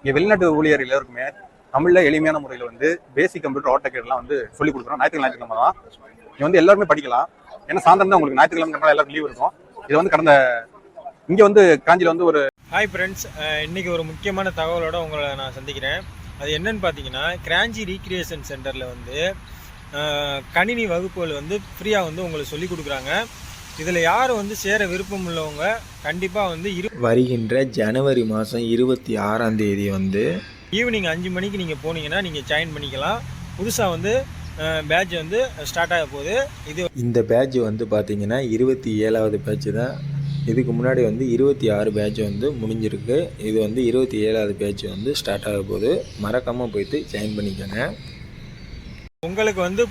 இங்கே வெளிநாட்டு ஊழியர் எல்லோருக்குமே தமிழில் எளிமையான முறையில் வந்து பேசிக் கம்ப்யூட்டர் ஆட்டோகேட்லாம் வந்து சொல்லி கொடுக்குறோம். ஞாயிற்றுக்கிழமை ஞாயிற்றுக்கிழமை தான். இங்கே வந்து எல்லாருமே படிக்கலாம். ஏன்னா சாயந்தரம் தான் உங்களுக்கு ஞாயிற்றுக்கிழமை எல்லாருக்கும் லீவ் இருக்கும். இது வந்து கடந்த இங்கே வந்து காஞ்சியில் வந்து ஒரு ஹாய் ஃப்ரெண்ட்ஸ் இன்றைக்கி ஒரு முக்கியமான தகவலோட உங்களை நான் சந்திக்கிறேன். அது என்னன்னு பார்த்தீங்கன்னா கிராஞ்சி ரீக்ரியேஷன் சென்டரில் வந்து கணினி வகுப்புகள் வந்து ஃப்ரீயாக வந்து உங்களுக்கு சொல்லி கொடுக்குறாங்க. இதில் யார் வந்து சேர விருப்பம் உள்ளவங்க கண்டிப்பாக வந்து இரு வருகின்ற ஜனவரி மாதம் இருபத்தி ஆறாம் தேதி வந்து ஈவினிங் அஞ்சு மணிக்கு நீங்கள் போனீங்கன்னா நீங்கள் ஜாயின் பண்ணிக்கலாம். புதுசாக வந்து பேட்ச் வந்து ஸ்டார்ட் ஆக போகுது. இது இந்த பேட்ச் வந்து பார்த்தீங்கன்னா இருபத்தி ஏழாவது பேட்ச் தான். இதுக்கு முன்னாடி வந்து இருபத்தி ஆறு பேட்ச் வந்து முடிஞ்சிருக்கு. இது வந்து இருபத்தி ஏழாவது பேட்ச் வந்து ஸ்டார்ட் ஆக போகுது. மறக்காமல் போயிட்டு ஜாயின் பண்ணிக்கோங்க. உங்களுக்கு வந்து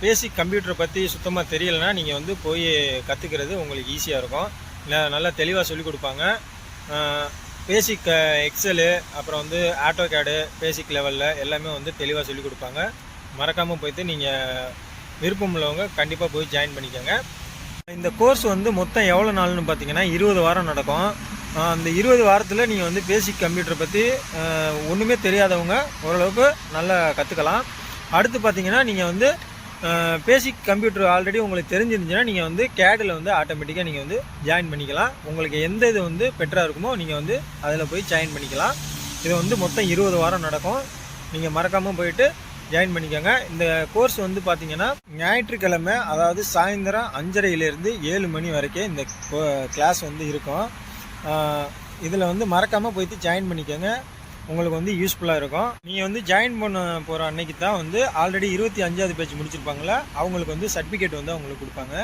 பேசிக் கம்ப்யூட்டரை பற்றி சுத்தமாக தெரியலைன்னா நீங்கள் வந்து போய் கற்றுக்கிறது உங்களுக்கு ஈஸியாக இருக்கும். இல்லை நல்லா தெளிவாக சொல்லிக் கொடுப்பாங்க. பேசிக் எக்ஸலு அப்புறம் வந்து ஆட்டோ கேடு பேசிக் லெவலில் எல்லாமே வந்து தெளிவாக சொல்லிக் கொடுப்பாங்க. மறக்காமல் போயிட்டு நீங்கள் விருப்பம் உள்ளவங்க கண்டிப்பாக போய் ஜாயின் பண்ணிக்கோங்க. இந்த கோர்ஸ் வந்து மொத்தம் எவ்வளோ நாள்னு பார்த்தீங்கன்னா இருபது வாரம் நடக்கும். அந்த இருபது வாரத்தில் நீங்கள் வந்து பேசிக் கம்ப்யூட்டரை பற்றி ஒன்றுமே தெரியாதவங்க ஓரளவுக்கு நல்லா கற்றுக்கலாம் அடுத்து பார்த்தீங்கன்னா நீங்கள் வந்து பேசிக் கம்ப்யூட்டர் ஆல்ரெடி உங்களுக்கு தெரிஞ்சிருந்துச்சுன்னா நீங்கள் வந்து கேடில் வந்து ஆட்டோமேட்டிக்காக நீங்கள் வந்து ஜாயின் பண்ணிக்கலாம். உங்களுக்கு எந்த இது வந்து பெட்டராக இருக்குமோ நீங்கள் வந்து அதில் போய் ஜாயின் பண்ணிக்கலாம். இது வந்து மொத்தம் இருபது வாரம் நடக்கும். நீங்கள் மறக்காமல் போயிட்டு ஜாயின் பண்ணிக்கோங்க. இந்த கோர்ஸ் வந்து பார்த்தீங்கன்னா ஞாயிற்றுக்கிழமை அதாவது சாயந்தரம் அஞ்சரையிலேருந்து ஏழு மணி வரைக்கும் இந்த கிளாஸ் வந்து இருக்கும். இதில் வந்து மறக்காமல் போயிட்டு ஜாயின் பண்ணிக்கோங்க. உங்களுக்கு வந்து யூஸ்ஃபுல்லாக இருக்கும். நீங்கள் வந்து ஜாயின் பண்ண போகிற அன்னைக்கு தான் வந்து ஆல்ரெடி இருபத்தி அஞ்சாவது பேஜ் முடிச்சிருப்பாங்களா அவங்களுக்கு வந்து சர்டிஃபிகேட் வந்து அவங்களுக்கு கொடுப்பாங்க.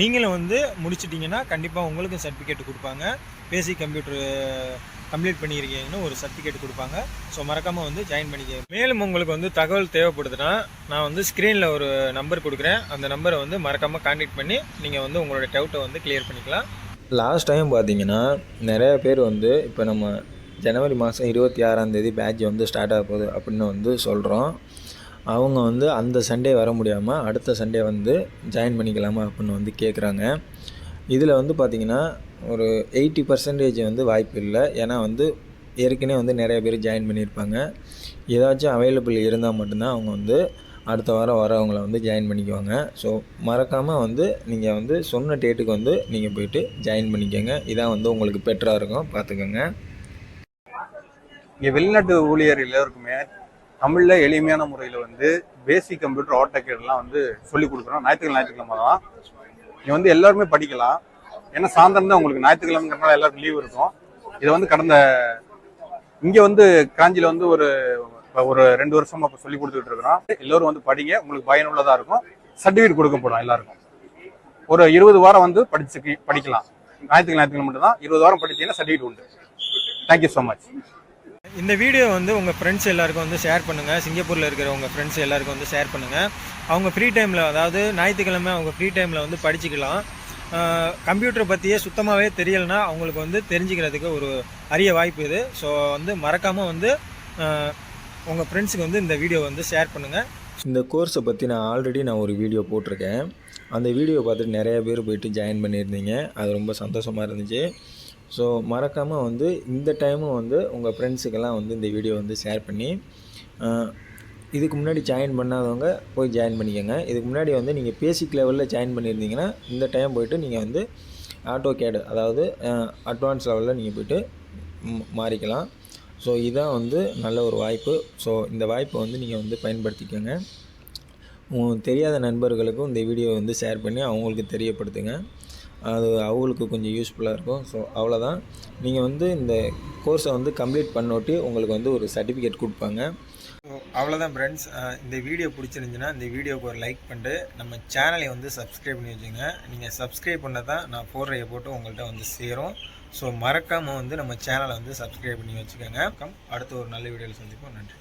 நீங்களும் வந்து முடிச்சிட்டிங்கன்னா கண்டிப்பாக உங்களுக்கும் சர்டிஃபிகேட் கொடுப்பாங்க. பேசிக் கம்ப்யூட்டர் கம்ப்ளீட் பண்ணியிருக்கீங்கன்னு ஒரு சர்டிஃபிகேட் கொடுப்பாங்க. ஸோ மறக்காமல் வந்து ஜாயின் பண்ணிக்க மேலும் உங்களுக்கு வந்து தகவல் தேவைப்படுதுன்னா நான் வந்து ஸ்க்ரீனில் ஒரு நம்பர் கொடுக்குறேன். அந்த நம்பரை வந்து மறக்காமல் கான்டாக்ட் பண்ணி நீங்கள் வந்து உங்களோட டவுட்டை வந்து கிளியர் பண்ணிக்கலாம். லாஸ்ட் டைம் பார்த்தீங்கன்னா நிறைய பேர் வந்து இப்போ நம்ம ஜனவரி மாதம் இருபத்தி ஆறாம் தேதி பேட்ச் வந்து ஸ்டார்ட் ஆக போகுது அப்படின்னு வந்து சொல்கிறோம் அவங்க வந்து அந்த சண்டே வர முடியாமல் அடுத்த சண்டே வந்து ஜாயின் பண்ணிக்கலாமா அப்படின்னு வந்து கேட்குறாங்க இதில் வந்து பார்த்திங்கன்னா ஒரு எயிட்டி பர்சன்டேஜ் வந்து வாய்ப்பு இல்லை. ஏன்னா வந்து ஏற்கனவே வந்து நிறைய பேர் ஜாயின் பண்ணியிருப்பாங்க. ஏதாச்சும் அவைலபிள் இருந்தால் மட்டும்தான் அவங்க வந்து அடுத்த வாரம் வரவங்கள வந்து ஜாயின் பண்ணிக்குவாங்க. ஸோ மறக்காமல் வந்து நீங்கள் வந்து சொன்ன டேட்டுக்கு வந்து நீங்கள் போயிட்டு ஜாயின் பண்ணிக்கோங்க. இதான் வந்து உங்களுக்கு பெட்டராக இருக்கும். பார்த்துக்கோங்க இங்கே வெளிநாட்டு ஊழியர் எல்லோருக்குமே தமிழில் எளிமையான முறையில் வந்து பேசிக் கம்ப்யூட்டர் ஆட்டோகேட்லாம் வந்து சொல்லி கொடுக்குறோம் ஞாயிற்றுக்கிழமை ஞாயிற்றுக்கிழமை தான். இங்கே வந்து எல்லாருமே படிக்கலாம். ஏன்னா சாயந்தரம் தான் உங்களுக்கு ஞாயிற்றுக்கிழமைங்கிறனால எல்லாருக்கும் லீவ் இருக்கும். இதை வந்து கடந்த இங்கே வந்து காஞ்சியில் வந்து ஒரு ஒரு ரெண்டு வருஷமா இப்போ சொல்லி கொடுத்துட்டு இருக்கிறோம். எல்லோரும் வந்து படிங்க. உங்களுக்கு பயனுள்ளதாக இருக்கும். சர்டிஃபிகேட் கொடுக்கப்படும் எல்லாருக்கும். ஒரு இருபது வாரம் வந்து படிச்சு படிக்கலாம். ஞாயிற்றுக்கிழமை ஞாயிற்றுக்கிழமை மட்டும் தான் இருபது வாரம் படிச்சீங்கன்னா சர்டிஃபிகேட் உண்டு. தேங்க்யூ ஸோ மச் இந்த வீடியோ வந்து உங்கள் ஃப்ரெண்ட்ஸ் எல்லாருக்கும் வந்து ஷேர் பண்ணுங்கள் சிங்கப்பூரில் இருக்கிற உங்கள் ஃப்ரெண்ட்ஸ் எல்லாருக்கும் வந்து ஷேர் பண்ணுங்கள் அவங்க ஃப்ரீ டைமில் அதாவது ஞாயிற்றுக்கிழமை அவங்க ஃப்ரீ டைமில் வந்து படிச்சுக்கலாம். கம்ப்யூட்டரை பற்றியே சுத்தமாகவே தெரியலைன்னா அவங்களுக்கு வந்து தெரிஞ்சுக்கிறதுக்கு ஒரு அரிய வாய்ப்பு இது. ஸோ வந்து மறக்காமல் வந்து உங்கள் ஃப்ரெண்ட்ஸுக்கு வந்து இந்த வீடியோ வந்து ஷேர் பண்ணுங்கள் இந்த கோர்ஸை பற்றி நான் ஆல்ரெடி நான் ஒரு வீடியோ போட்டிருக்கேன். அந்த வீடியோ பார்த்துட்டு நிறைய பேர் போயிட்டு ஜாயின் பண்ணியிருந்தீங்க. அது ரொம்ப சந்தோஷமாக இருந்துச்சு. ஸோ மறக்காமல் வந்து இந்த டைமும் வந்து உங்கள் ஃப்ரெண்ட்ஸுக்கெல்லாம் வந்து இந்த வீடியோ வந்து ஷேர் பண்ணி இதுக்கு முன்னாடி ஜாயின் பண்ணாதவங்க போய் ஜாயின் பண்ணிக்கோங்க. இதுக்கு முன்னாடி வந்து நீங்கள் பேசிக் லெவலில் ஜாயின் பண்ணியிருந்தீங்கன்னா இந்த டைம் போயிட்டு நீங்கள் வந்து ஆட்டோ கேடு அதாவது அட்வான்ஸ் லெவலில் நீங்கள் போயிட்டு மாறிக்கலாம். ஸோ இதுதான் வந்து நல்ல ஒரு வாய்ப்பு. ஸோ இந்த வாய்ப்பை வந்து நீங்கள் வந்து பயன்படுத்திக்கோங்க. தெரியாத நண்பர்களுக்கும் இந்த வீடியோ வந்து ஷேர் பண்ணி அவங்களுக்கு தெரியப்படுத்துங்க. அது அவங்களுக்கு கொஞ்சம் யூஸ்ஃபுல்லாக இருக்கும். ஸோ அவ்வளோதான் நீங்கள் வந்து இந்த கோர்ஸை வந்து கம்ப்ளீட் பண்ணோட்டி உங்களுக்கு வந்து ஒரு சர்டிஃபிகேட் கொடுப்பாங்க. அவ்வளோதான் ஃப்ரெண்ட்ஸ் இந்த வீடியோ பிடிச்சிருந்துச்சுன்னா இந்த வீடியோக்கு ஒரு லைக் பண்ணிட்டு நம்ம சேனலை வந்து சப்ஸ்கிரைப் பண்ணி வச்சுங்க நீங்கள் சப்ஸ்கிரைப் பண்ண தான் நான் போடுற போட்டு உங்கள்கிட்ட வந்து சேரும். ஸோ மறக்காமல் வந்து நம்ம சேனலை வந்து சப்ஸ்கிரைப் பண்ணி வச்சுக்கோங்க. அடுத்த ஒரு நல்ல வீடியோவில் சந்திப்போம். நன்றி.